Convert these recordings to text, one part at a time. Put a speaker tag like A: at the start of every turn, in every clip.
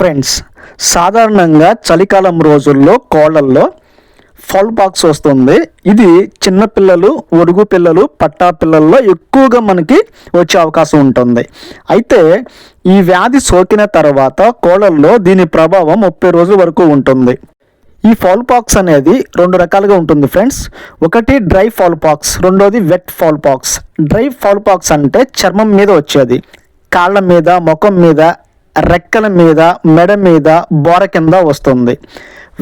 A: Friends సాధారణంగా చలికాలం రోజుల్లో కోళ్ళల్లో ఫాల్ బాక్స్ వస్తుంది. ఇది చిన్నపిల్లలు ఒడుగు పిల్లలు పట్టా పిల్లల్లో ఎక్కువగా మనకి వచ్చే అవకాశం ఉంటుంది. అయితే ఈ వ్యాధి సోకిన తర్వాత కోళ్ళల్లో దీని ప్రభావం ముప్పై రోజుల వరకు ఉంటుంది. ఈ ఫాల్ పాక్స్ అనేది రెండు రకాలుగా ఉంటుంది ఫ్రెండ్స్ ఒకటి డ్రై ఫాల్ పాక్స్ రెండోది wet fowl pox dry fowl pox అంటే చర్మం మీద వచ్చేది. కాళ్ళ మీద ముఖం మీద రెక్కల మీద మెడ మీద బోర కింద వస్తుంది.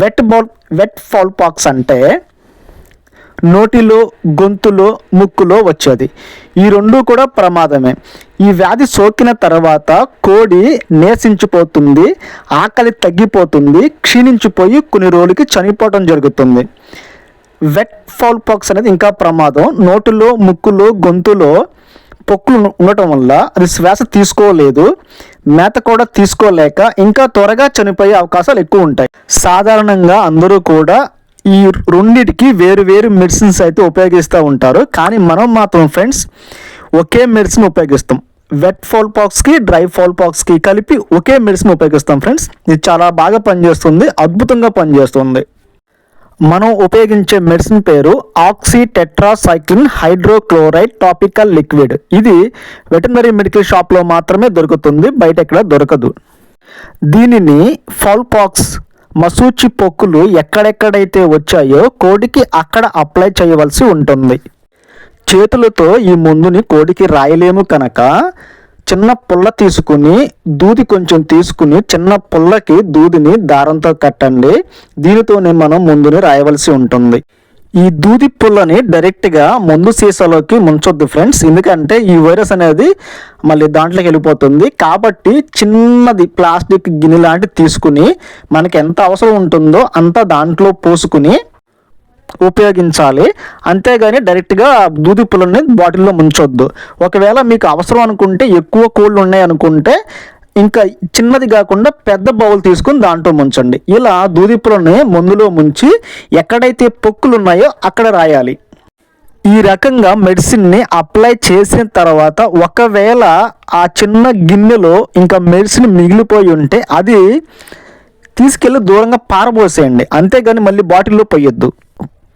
A: Wet ball wet fowl pox అంటే నోటిలో గొంతులో ముక్కులో వచ్చేది. ఈ రెండు కూడా ప్రమాదమే. ఈ వ్యాధి సోకిన తర్వాత కోడి నేసించిపోతుంది ఆకలి తగ్గిపోతుంది క్షీణించిపోయి కొన్ని రోజులకి చనిపోవడం జరుగుతుంది. వెట్ ఫాల్ పాక్స్ అనేది ఇంకా ప్రమాదం. నోటిలో ముక్కులో గొంతులో పొక్కులు ఉండటం వల్ల అది శ్వాస తీసుకోలేదు మేత కూడా తీసుకోలేక ఇంకా త్వరగా చనిపోయే అవకాశాలు ఎక్కువ ఉంటాయి. సాధారణంగా అందరూ కూడా ఈ రెండిటికి వేరు వేరు మెడిసిన్స్ అయితే ఉపయోగిస్తూ ఉంటారు. కానీ మనం మాత్రం ఫ్రెండ్స్ ఒకే మెడిసిన్ ఉపయోగిస్తాం. వెట్ ఫాల్ పాక్స్కి డ్రై ఫాల్ పాక్స్కి కలిపి ఒకే మెడిసిన్ ఉపయోగిస్తాం ఫ్రెండ్స్. ఇది చాలా బాగా పనిచేస్తుంది అద్భుతంగా పనిచేస్తుంది. మనం ఉపయోగించే మెడిసిన్ పేరు oxytetracycline hydrochloride topical liquid. ఇది వెటనరీ మెడికల్ షాప్లో మాత్రమే దొరుకుతుంది బయట ఎక్కడ దొరకదు. దీనిని ఫాల్పాక్స్ మసూచి పొక్కులు ఎక్కడెక్కడైతే వచ్చాయో కోడికి అక్కడ అప్లై చేయవలసి ఉంటుంది. చేతులతో ఈ మందుని కోడికి రాయలేము కనుక చిన్న పుల్ల తీసుకుని దూది కొంచెం తీసుకుని చిన్న పుల్లకి దూదిని దారంతో కట్టండి. దీనితోనే మనం ముందుని రాయవలసి ఉంటుంది. ఈ దూది పుల్లని డైరెక్ట్గా ముందు సీసాలోకి ముంచొద్దు ఫ్రెండ్స్. ఎందుకంటే ఈ వైరస్ అనేది మళ్ళీ దాంట్లోకి వెళ్ళిపోతుంది. కాబట్టి చిన్నది ప్లాస్టిక్ గిన్నె లాంటిది తీసుకుని మనకి ఎంత అవసరం ఉంటుందో అంత దాంట్లో పోసుకుని ఉపయోగించాలి. అంతేగాని డైరెక్ట్గా దూది పుల్లని బాటిల్లో ముంచొద్దు. ఒకవేళ మీకు అవసరం అనుకుంటే ఎక్కువ కోళ్ళు ఉన్నాయి అనుకుంటే ఇంకా చిన్నది కాకుండా పెద్ద బౌల్ తీసుకుని దాంట్లో ముంచండి. ఇలా దూది మందులో ముంచి ఎక్కడైతే పొక్కులు ఉన్నాయో అక్కడ రాయాలి. ఈ రకంగా మెడిసిన్ని అప్లై చేసిన తర్వాత ఒకవేళ ఆ చిన్న గిన్నెలో ఇంకా మెడిసిన్ మిగిలిపోయి ఉంటే అది తీసుకెళ్ళి దూరంగా పారబోసేయండి. అంతేగాని మళ్ళీ బాటిల్లో పోయొద్దు.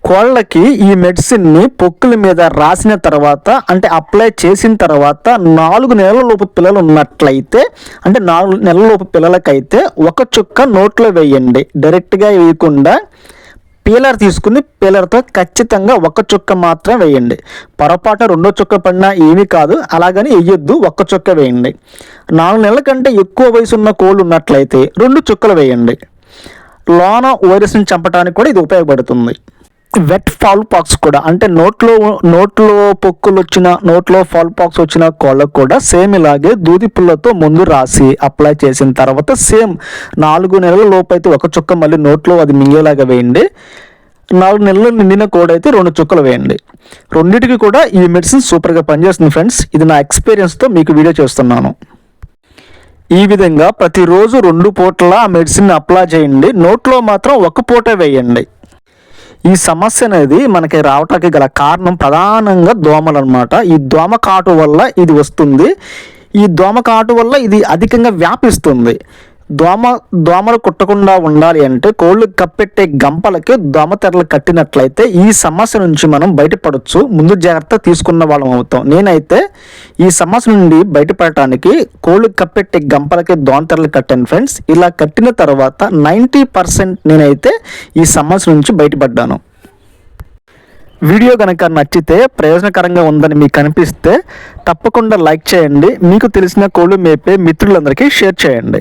A: కోళ్ళకి ఈ మెడిసిన్ని పొక్కుల మీద రాసిన తర్వాత అంటే అప్లై చేసిన తర్వాత నాలుగు నెలల లోపు పిల్లలు ఉన్నట్లయితే అంటే నాలుగు నెలల లోపు పిల్లలకైతే ఒక చుక్క నోట్లో వేయండి. డైరెక్ట్గా వేయకుండా పీలర్ తీసుకుని పీలర్తో ఖచ్చితంగా ఒక చుక్క మాత్రం వేయండి. పొరపాటు రెండో చుక్క పడినా ఏమీ కాదు. అలాగని వేయొద్దు ఒక్క చుక్క వేయండి. నాలుగు నెలల కంటే ఎక్కువ వయసు ఉన్న కోళ్ళు ఉన్నట్లయితే రెండు చుక్కలు వేయండి. లోన వైరస్ని చంపడానికి కూడా ఇది ఉపయోగపడుతుంది. వెట్ ఫాల్ పాక్స్ కూడా అంటే నోట్లో నోట్లో పొక్కులు వచ్చిన నోట్లో ఫాల్ పాక్స్ వచ్చిన కోళ్ళకు కూడా సేమ్ ఇలాగే దూది పుల్లతో ముందు రాసి అప్లై చేసిన తర్వాత సేమ్ నాలుగు నెలల లోపు అయితే ఒక చుక్క మళ్ళీ నోట్లో అది మింగేలాగా వేయండి. నాలుగు నెలలు నిండిన కోడైతే అయితే రెండు చుక్కలు వేయండి. రెండింటికి కూడా ఈ మెడిసిన్ సూపర్గా పనిచేస్తుంది ఫ్రెండ్స్ ఇది నా ఎక్స్పీరియన్స్తో మీకు వీడియో చేస్తున్నాను. ఈ విధంగా ప్రతిరోజు రెండు పూటల ఆ మెడిసిన్ అప్లై చేయండి. నోట్లో మాత్రం ఒక పూట వేయండి. ఈ సమస్య అనేది మనకి రావటానికి గల కారణం ప్రధానంగా దోమలు అనమాట ఈ దోమ కాటు వల్ల ఇది వస్తుంది. ఈ దోమ కాటు వల్ల ఇది అధికంగా వ్యాపిస్తుంది. దోమ దోమలు కుట్టకుండా ఉండాలి అంటే కోళ్ళు కప్పెట్టే గంపలకి దోమ తెరలు కట్టినట్లయితే ఈ సమస్య నుంచి మనం బయటపడవచ్చు ముందు జాగ్రత్త తీసుకున్న వాళ్ళం అవుతాం. నేనైతే ఈ సమస్య నుండి బయటపడటానికి కోళ్ళు కప్పెట్టే గంపలకి దోమ తెరలు కట్టాను ఫ్రెండ్స్. ఇలా కట్టిన తర్వాత నైంటీ పర్సెంట్ నేనైతే ఈ సమస్య నుంచి బయటపడ్డాను. వీడియో కనుక నచ్చితే ప్రయోజనకరంగా ఉందని మీకు అనిపిస్తే తప్పకుండా లైక్ చేయండి. మీకు తెలిసిన కోళ్ళు మేపే మిత్రులందరికీ షేర్ చేయండి.